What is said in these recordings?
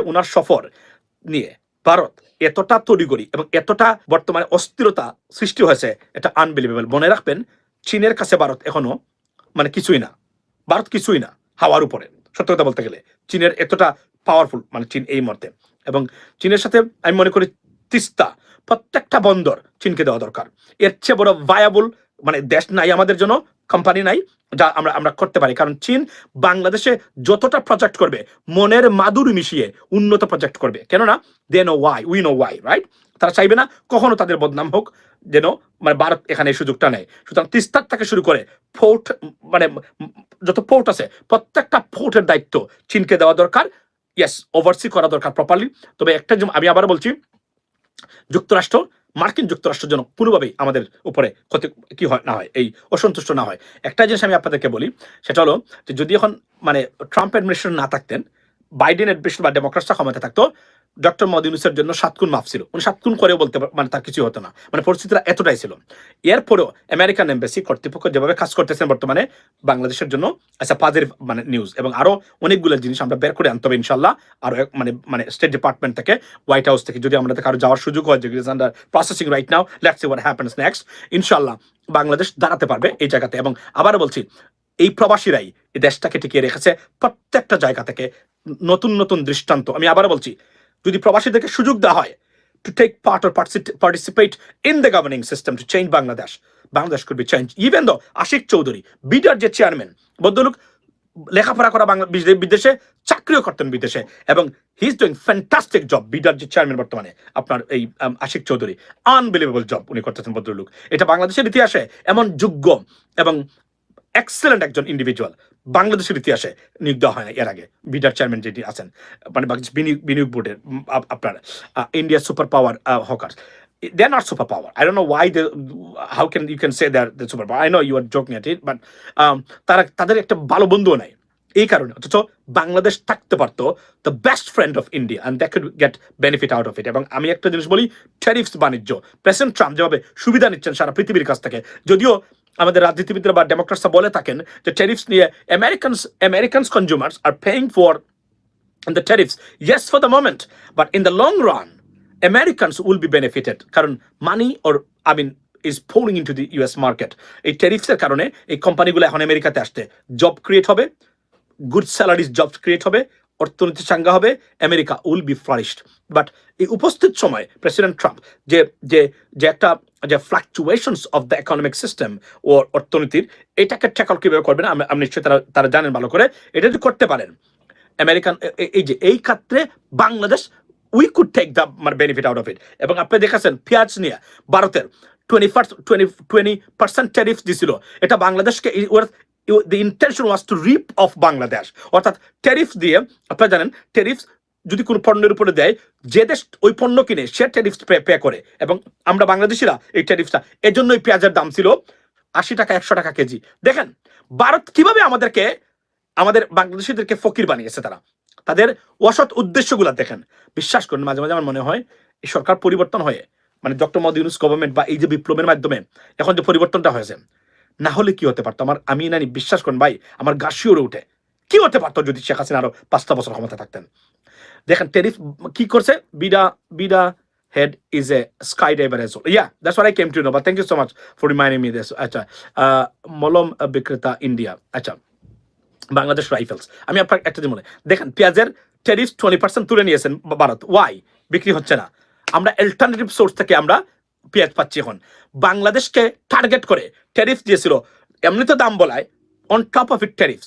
ওনার সফর নিয়ে ভারত এতটা তড়িগড়ি এবং এতটা বর্তমানে অস্থিরতা সৃষ্টি হয়েছে, এটা আনবিলিভেবল মনে রাখবেন, চীনের কাছে ভারত এখনও মানে কিছুই না। ভারত কিছুই না হাওয়ার উপরে। সত্য কথা বলতে গেলে, চীনের এতটা পাওয়ারফুল মানে চীন এই মুহূর্তে। এবং চীনের সাথে আমি মনে করি তিস্তা, প্রত্যেকটা বন্দর চীনকে দেওয়া দরকার। এর চেয়ে বড় ভায়াবল মানে দেশ নাই আমাদের জন্য কোম্পানি নাই, যা আমরা আমরা করতে পারি। কারণ চীন বাংলাদেশে যতটা প্রজেক্ট করবে, মনের মাদুর মিশিয়ে উন্নত প্রজেক্ট করবে। কেননা they know why we know why right তারা চাইবে না কখনো তাদের বদনাম হোক, যেন মানে ভারত এখানে এই সুযোগটা নেয়। সুতরাং তিস্তার থেকে শুরু করে ফোর্ট মানে যত ফোর্ট আছে, প্রত্যেকটা ফোর্টের দায়িত্ব চীনকে দেওয়া দরকার। ইয়েস ওভারসি করা দরকার প্রপারলি তবে একটা আমি আবার বলছি যুক্তরাষ্ট্র, মার্কিন যুক্তরাষ্ট্র যেন কোনোভাবেই আমাদের উপরে ক্ষতি, কী হয়, না হয়, এই অসন্তুষ্ট না হয়। একটা জিনিস আমি আপনাদেরকে বলি, সেটা হলো যদি এখন মানে ট্রাম্প অ্যাডমিনিস্ট্রেশন না থাকতেন বাইডেন অ্যাডমিনিস্ট্রেশন বা ডেমোক্রাটসরা ক্ষমতা থাকতো, ডক্টর মোহাম্মদ ইউনুসের জন্য সাতগুণ মাফ ছিল। উনি সাতগুণ করেও বলতে মানে তার কিছু হতো না। মানে পরিস্থিতিটা এতটাই ছিল। এরপরেও আমেরিকান এম্বাসি কর্তৃপক্ষ যেভাবে কাজ করতেছেন বর্তমানে, বাংলাদেশের জন্য আচ্ছা পাদের মানে নিউজ এবং আরও অনেকগুলো জিনিস আমরা বের করে আনতে হবে ইনশাল্লাহ আরও এক- মানে মানে স্টেট ডিপার্টমেন্ট থেকে হোয়াইট হাউস থেকে যদি আমাদের কারও যাওয়ার সুযোগ হয় যেগুলো under processing right now let's see happens next ইনশাল্লাহ বাংলাদেশ দাঁড়াতে পারবে এই জায়গাতে এবং আবার বলছি এই প্রবাসীরাই এই দেশটাকে টিকিয়ে রেখেছে প্রত্যেকটা জায়গা থেকে। নতুন নতুন দৃষ্টান্ত। আমি আবার বলছি, যদি প্রবাসীদেরকে সুযোগ দেওয়া হয় to take part or participate in the governing system to change Bangladesh Bangladesh could be change even though Ashiq Chowdhury বিডার যে চেয়ারম্যান ভদ্রলোক লেখাপড়া করা বাংলা বিদে- বিদেশে, চাকরিও করতেন বিদেশে, এবং he is doing fantastic job বিডার যে চেয়ারম্যান বর্তমানে, আপনার এই আশিক চৌধুরী আনবিলিভেবল জব উনি করতেছেন ভদ্রলোক। এটা বাংলাদেশের ইতিহাসে এমন যোগ্য এবং এক্সেলেন্ট একজন ইন্ডিভিজুয়াল বাংলাদেশের ইতিহাসে নিয়োগ দেওয়া হয় না এর আগে। বিডার চেয়ারম্যান যেটি আছেন মানে বিনিয়োগ বোর্ডের আপনার ইন্ডিয়া সুপার পাওয়ার হকার they are not superpower. I don't know why they, how can you can say they're the superpower. I know you are joking at it, but um, তারা তাদের একটা ভালো বন্ধুও নাই। এই কারণে অথচ বাংলাদেশ থাকতে পারতো the best friend of India and that could get benefit out of it এবং আমি একটা জিনিস বলি ট্যারিফস বাণিজ্য। প্রেসিডেন্ট ট্রাম্প যেভাবে সুবিধা নিচ্ছেন সারা পৃথিবীর কাছ থেকে যদিও আমাদের রাজনীতিবিদরা বা ডেমোক্রেটসরা বলে থাকেন যে ট্যারিফস নিয়ে Americans Americans consumers R paying for the tariffs, yes, for the moment, but in the long run, Americans will be benefited. কারণ money or I mean is pouring into the US market এই ট্যারিফসের কারণে এই কোম্পানিগুলো এখন আমেরিকাতে আসতে job create হবে গুড স্যালারিজ জব ক্রিয়েট হবে অর্থনীতি চাঙ্গা হবে, America will be flourished. But এই উপস্থিত সময় প্রেসিডেন্ট ট্রাম্প যে যে যে একটা, যে fluctuations of the economic system ও অর্থনীতির, এটাকে ট্যাকল কীভাবে করবেন আমি নিশ্চয়ই তারা তারা জানেন ভালো করে। এটা যদি করতে পারেন, আমেরিকান এই যে, এই ক্ষেত্রে Bangladesh we could take the মানে বেনিফিট আউট অফ ইট এবং আপনি দেখেছেন, পেঁয়াজ নিয়ে ভারতের twenty first twenty twenty percent tariff দিছিল। এটা বাংলাদেশকে the intention was to rip off Bangladesh অর্থাৎ ট্যারিফ দিয়ে, আপনারা জানেন ট্যারিফ যদি কোনো পণ্যের উপরে দেয়, যে দেশ ওই পণ্য কিনে, সে ট্যারিফ পে করে। এবং আমরা বাংলাদেশিরা এই ট্যারিফটা এর জন্যই পেঁয়াজের দাম ছিল আশি টাকা, একশো টাকা কেজি। দেখেন, ভারত কীভাবে আমাদেরকে, আমাদের বাংলাদেশিদেরকে ফকির বানিয়েছে তারা? তাদের অসৎ উদ্দেশ্যগুলো দেখেন। বিশ্বাস করুন, মাঝে মাঝে আমার মনে হয়, এই সরকার পরিবর্তন হয়ে মানে ডক্টর মোদী ইউনুস গভর্নমেন্ট বা এই যে বিপ্লবের মাধ্যমে, এখন যে পরিবর্তনটা হয়েছে না হলে কি হতে পারতো? আমার আমি নানি বিশ্বাস করুন ভাই, আমার গা উঠে। কি হতে পারতো যদি শেখ হাসিনা আরও পাঁচটা বছর ক্ষমতা থাকতেন? দেখেন, টেরিফ কি করছে? BIDA BIDA head is a skydiver as yeah what I came to know but thank you so much for reminding me this আচ্ছা মলম বিক্রেতা ইন্ডিয়া আচ্ছা বাংলাদেশ রাইফেলস। আমি আপনার একটা জিনিস দেখেন, পেঁয়াজের ট্যারিফ টোয়েন্টি পার্সেন্ট তুলে নিয়েছেন ভারত। ওয়াই বিক্রি হচ্ছে না। আমরা অল্টারনেটিভ সোর্স থেকে আমরা পেঁয়াজ পাচ্ছি এখন। বাংলাদেশকে টার্গেট করে ট্যারিফ দিয়েছিল। এমনিতে দাম বলায় on top of it tariffs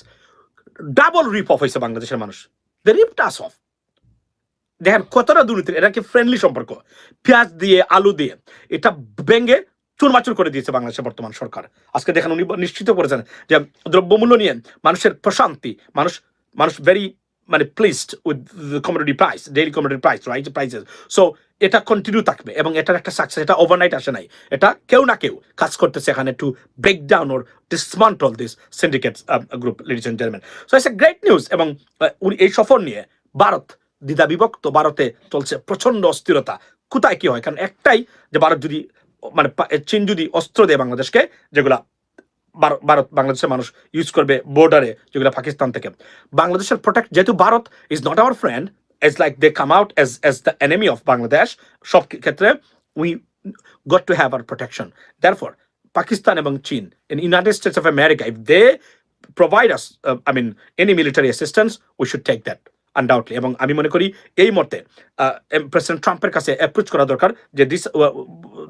double rip off হয়েছে বাংলাদেশের মানুষ। দ্য রিপ টাস অফ দেখেন, কতটা দুর্নীতি এটা কি ফ্রেন্ডলি সম্পর্ক? পেঁয়াজ দিয়ে, আলু দিয়ে, এটা ভেঙে চুরমাচুর করে দিয়েছে বাংলাদেশের বর্তমান সরকার। আজকে দেখেন উনি নিশ্চিত করেছেন যে দ্রব্যমূল্য নিয়ে মানুষের প্রশান্তি, মানুষ মানুষ ভেরি মানে pleased with commodity price daily commodity price right prices so এটা কন্টিনিউ থাকবে এবং এটার একটা সাকসেস এটা ওভারনাইট আসে নাই। এটা কেউ না কেউ কাজ করতেছে এখানে to break down or dismantle this syndicate group ladies and gentleman so it's a great news এবং এই সফর নিয়ে ভারত দ্বিধা বিভক্ত, ভারতে চলছে প্রচণ্ড অস্থিরতা। কোথায় কি হয়? কারণ একটাই যে ভারত যদি মানে চীন যদি অস্ত্র দেয় বাংলাদেশকে, যেগুলা ভারত, বাংলাদেশের মানুষ ইউজ করবে বর্ডারে যেগুলো পাকিস্তান থেকে। বাংলাদেশের প্রোটেক্ট যেহেতু Bharat is not our friend it's like they come out as as the enemy of Bangladesh সব ক্ষেত্রে we got to have our protection therefore Pakistan এবং চীন in United States of America if they provide us uh, I mean any military assistance we should take that Undoubtedly, এবং আমি মনে করি এই মতে প্রেসিডেন্ট ট্রাম্পের কাছে অ্যাপ্রোচ করা দরকার যে this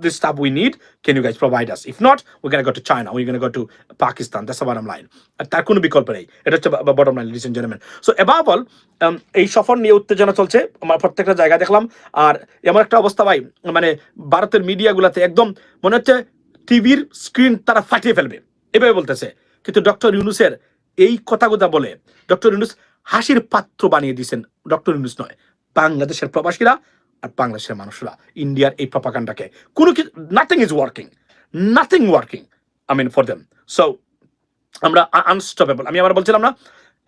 this stuff we need can you guys provide us if not we can go to China we can go to Pakistan that's bottom line তার কোনো বিকল্প নেই, এটা হচ্ছে bottom line listen gentleman so এবার বল এই সফর নিয়ে উত্তেজনা চলছে, আমার প্রত্যেকটা জায়গা দেখলাম, আর এমন একটা অবস্থা ভাই মানে ভারতের মিডিয়াগুলোতে একদম মনে হচ্ছে টিভির স্ক্রিন তারা ফাটিয়ে ফেলবে, এভাবে বলতেছে। কিন্তু ডক্টর ইউনুসের এই কথাগুলো বলে ডক্টর ইউনুস হাসির পাত্র বানিয়ে দিয়েছেন। ডক্টর ইউনুস নয়, বাংলাদেশের প্রবাসীরা আর বাংলাদেশের মানুষরা, ইন্ডিয়ার এই প্রপাকাণ্ডাকে কোনো কিছু nothing is working nothing working I mean for them so আমরা আনস্টপেবল আমি আবার বলছিলাম না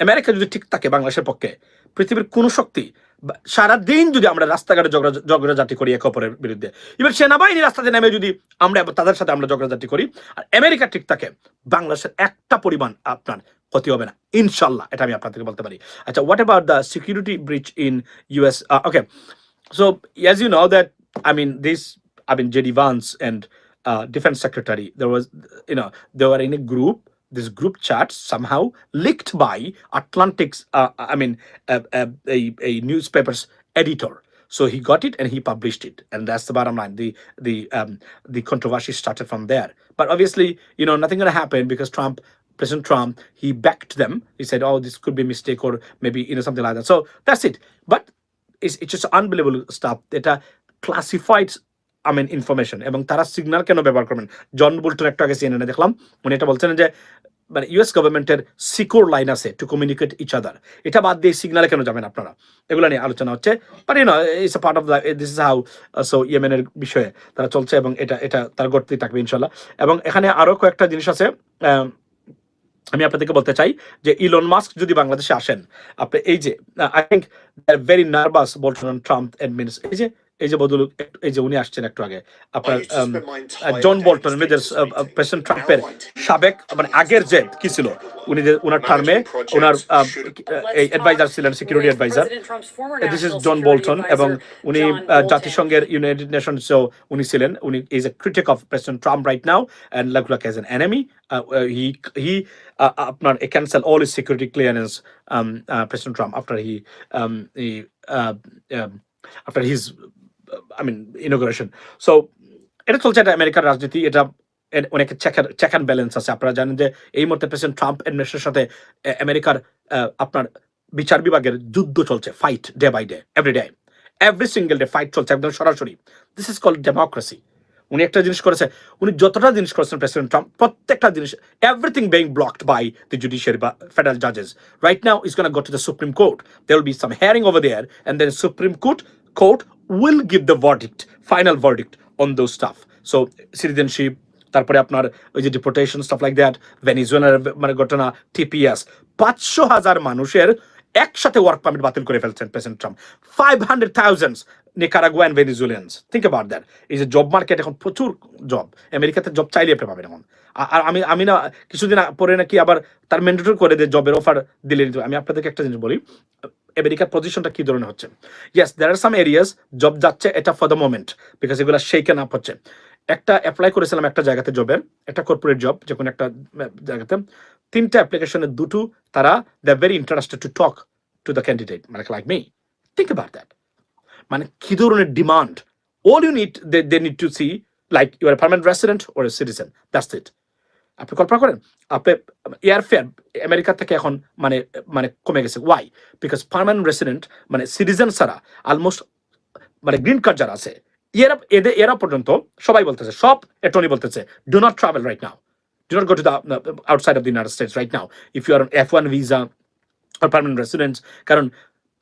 আমেরিকা যদি ঠিক থাকে বাংলাদেশের পক্ষে, পৃথিবীর কোনো শক্তি সারাদিন যদি আমরা রাস্তাঘাটে ঝগড়া ঝগড়াঝাটি করি একে অপরের বিরুদ্ধে। এবার সেনাবাহিনী রাস্তাতে নেমে যদি আমরা তাদের সাথে আমরা ঝগড়াঝাটি করি আর আমেরিকা ঠিক থাকে বাংলাদেশের একটা পরিমাণ আপনার ক্ষতি হবে না। ইনশাল্লাহ এটা আমি আপনাদেরকে বলতে পারি। আচ্ছা what about the security breach in US okay so that i mean this i mean jd vance and uh, defense secretary there was you know they were in a group this group chat somehow leaked by Atlantic's, uh, I mean, a, a, a, newspaper's editor. So he got it and he published it, and that's the bottom line. The the um, the controversy started from there. But obviously, you know, nothing gonna happen because Trump, President Trump, he backed them. He said, "Oh, this could be a mistake, or maybe you know something like that." So that's it. But it's, it's just unbelievable stuff. That are classified I mean information এবং তারা signal কেন ব্যবহার করবেন? জন বুলটন একটু আগে সিএনএনে দেখলাম, উনি এটা বলছেন যে মানে ইউএস গভর্নমেন্টের সিকিউর লাইন আছে টু কমিউনিকেট ইচ আদার এটা বাদ দিয়ে সিগনালে কেন যাবেন আপনারা? এগুলো নিয়ে আলোচনা হচ্ছে। But you know it's a part of the this is how so ইয়েমেনের বিষয়ে তারা চলছে এবং এটা এটা তার গড়তেই থাকবে ইনশাল্লাহ এবং এখানে আরও কয়েকটা জিনিস আছে আমি আপনাদেরকে বলতে চাই যে ইলন মাস্ক যদি বাংলাদেশে আসেন, আপনি এই যে আই থিঙ্ক ভেরি নার্ভাস বলছেন ট্রাম্প অ্যাডমিনিস এই যে এই যে বদল এই যে উনি আসছেন একটু আগে আপনার জন বল্টন প্রেসিডেন্ট ট্রাম্পের সাবেক মানে আগের যে কি ছিল? উনি যে ওনার টার্মে ওনার আহ, এই অ্যাডভাইজার ছিলেন security adviser this is John Bolton এবং উনি জাতিসংঘের ইউনাইটেড নেশনসেও উনি ছিলেন। উনি is a critic of President Trump right now and like as an enemy he he আপনার cancel all is security clearance President Trump after he after his I mean inauguration so এটা চলছে এটা আমেরিকার রাজনীতি, এটা অনেক চেক চেক অ্যান্ড ব্যালেন্স আছে। আপনারা জানেন যে এই মুহূর্তে প্রেসিডেন্ট ট্রাম্প অ্যাডমিনিস্ট্রেশনের সাথে আমেরিকার আপনার বিচার বিভাগের যুদ্ধ চলছে fight day by day every day every single day fight চলছে একদম সরাসরি। দিস ইজ কল্ড ডেমোক্রেসি উনি একটা জিনিস করেছে, উনি যতটা জিনিস করেছেন প্রেসিডেন্ট ট্রাম্প প্রত্যেকটা জিনিস everything being blocked by the judiciary বা federal জাজেস right now is gonna go to the supreme court there will be some hearing over there, and then supreme court court will give the verdict, final verdict on those stuff so, citizenship, তারপরে আপনার ওই যে deportation stuff like that ভেনিজুয়েলার মানে ঘটনা TPS পাঁচশো হাজার মানুষের একসাথে ওয়ার্ক পারমিট বাতিল করে ফেলছেন president Trump. Five hundred thousands Nicaragua and Venezuelans think about that এই যে জব মার্কেট এখন প্রচুর জব আমেরিকাতে জব চাইলে আপনি পাবেন এখন। আর আমি আমি না, কিছুদিন পরে নাকি আবার তার ম্যান্ডেটরি করে দিয়ে জবের অফার দিলে আমি আপনাদেরকে একটা জিনিস বলি। আমেরিকার পজিশনটা কি ধরনের হচ্ছে? Yes there are some areas job যাচ্ছে, এটা ফর দ্য মোমেন্ট বিকজ এগুলো শেকেন আপ হচ্ছে। একটা অ্যাপ্লাই করেছিলাম একটা জায়গাতে জবের একটা কর্পোরেট জব যে কোনো একটা জায়গাতে। তিনটা অ্যাপ্লিকেশনের দুটো তারা they very interested to talk to the candidate মানে like me think about that মানে কি ধরনের demand all you need they need to see like you are permanent resident or citizen that's it আপনি কল্পনা করেন আপনি এয়ারফেয়ার আমেরিকা থেকে এখন মানে মানে কমে গেছে। ওয়াই বিকজ পার্মানেন্ট রেসিডেন্ট মানে সিটিজেন ছাড়া অলমোস্ট মানে গ্রিন কার্ড যারা আছে, এরা, এদের, এরা পর্যন্ত সবাই বলতেছে, সব এটর্নি বলতেছে do not travel right now do not go to the outside of the United States right now if you are F one or permanent residents কারণ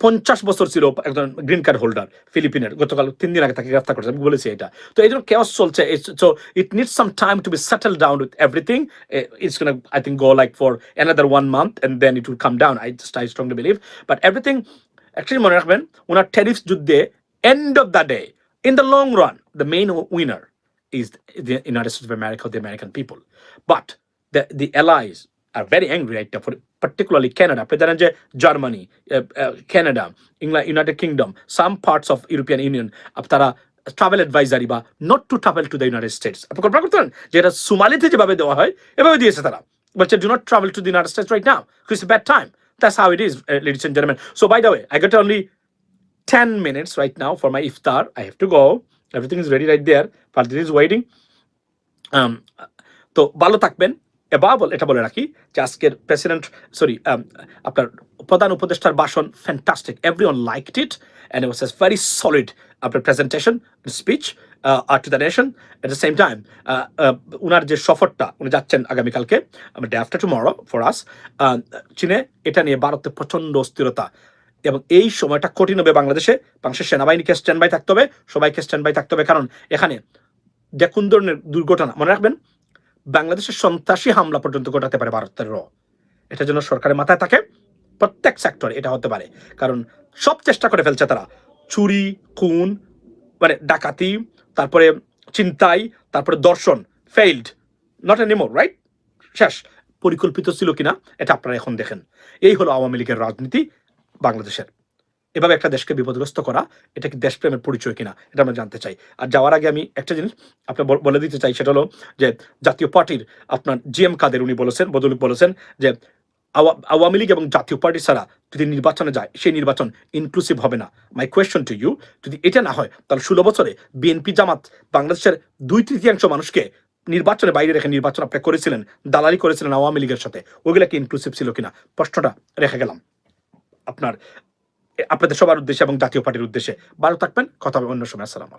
পঞ্চাশ বছর ছিল একজন গ্রিন কার্ড হোল্ডার ফিলিপিনের গতকাল তিন দিন আগে তাকে গ্রেফতার করেছে আমি বলেছি এটা। তো এই জন্য কেওয়াস চলছে so it needs some time to be settle down with everything it's gonna I think go like for another one month and then it will come down I just I strongly believe but everything actually মনে রাখবেন ওনার tariff যুদ্ধে end of the day in the long run the main winner is the United States of America, the American people. But the, the allies, R very angry right for particularly Canada আপনি জানেন যে United Kingdom some parts of European Union তারা travel advisory বা not to travel to the United States আপনি কল্পনা করতে যে এটা সুমালিতে যেভাবে দেওয়া হয় এভাবে দিয়েছে তারা বলছে do not travel to the United States right now it's bad time how it is, uh, ladies and gentlemen. So, by the way, I got only 10 minutes right now for my iftar. I have to go. Everything is ready right there. Fadil is waiting. Um, তো ভালো থাকবেন এবার এটা বলে রাখি যে আজকের president sorry আপনার প্রধান উপদেষ্টার ভাষণ fantastic every one liked it and was a very solid আপনার presentation speech R to the nation at the same time উনার যে সফরটা, উনি যাচ্ছেন আগামীকালকে day after tomorrow for us চীনে এটা নিয়ে ভারতে প্রচণ্ড অস্থিরতা, এবং এই সময়টা কঠিন হবে বাংলাদেশে। বাংলাদেশের সেনাবাহিনীকে স্ট্যান্ড বাই থাকতে হবে, সবাইকে স্ট্যান্ড বাই থাকতে হবে, কারণ এখানে যে কোন ধরনের দুর্ঘটনা, মনে রাখবেন? বাংলাদেশের সন্ত্রাসী হামলা পর্যন্ত ঘটাতে পারে ভারতের র। এটা যেন সরকারের মাথায় থাকে, প্রত্যেক সেক্টরে এটা হতে পারে। কারণ সব চেষ্টা করে ফেলছে তারা। চুরি, খুন মানে ডাকাতি, তারপরে চিন্তাই তারপরে দর্শন failed not a anymore right শেষ। পরিকল্পিত ছিল কিনা, এটা আপনারা এখন দেখেন। এই হলো আওয়ামী লীগের রাজনীতি বাংলাদেশের। এভাবে একটা দেশকে বিপদগ্রস্ত করা, এটা কি দেশপ্রেমের পরিচয় কিনা, এটা আমরা জানতে চাই। আর যাওয়ার আগে আমি একটা জিনিস আপনার বলে দিতে চাই, সেটা হলো যে জাতীয় পার্টির আপনার জি এম কাদের, উনি বলেছেন বদলুক বলেছেন যে আওয়া- আওয়ামী লীগ এবং জাতীয় পার্টি ছাড়া যদি নির্বাচনে যায়, সেই নির্বাচন ইনক্লুসিভ হবে না। মাই কোয়েশ্চন টু ইউ যদি এটা না হয়, তাহলে ষোলো বছরে বিএনপি জামাত বাংলাদেশের দুই তৃতীয়াংশ মানুষকে নির্বাচনে বাইরে রেখে নির্বাচন আপনি করেছিলেন, দালালি করেছিলেন আওয়ামী লীগের সাথে ওইগুলা কি ইনক্লুসিভ ছিল কিনা? প্রশ্নটা রেখে গেলাম। আপনার আপনাদের সবার উদ্দেশ্যে এবং জাতীয় পার্টির উদ্দেশ্যে। ভালো থাকবেন কথা হবে অন্য সময়। আসসালাম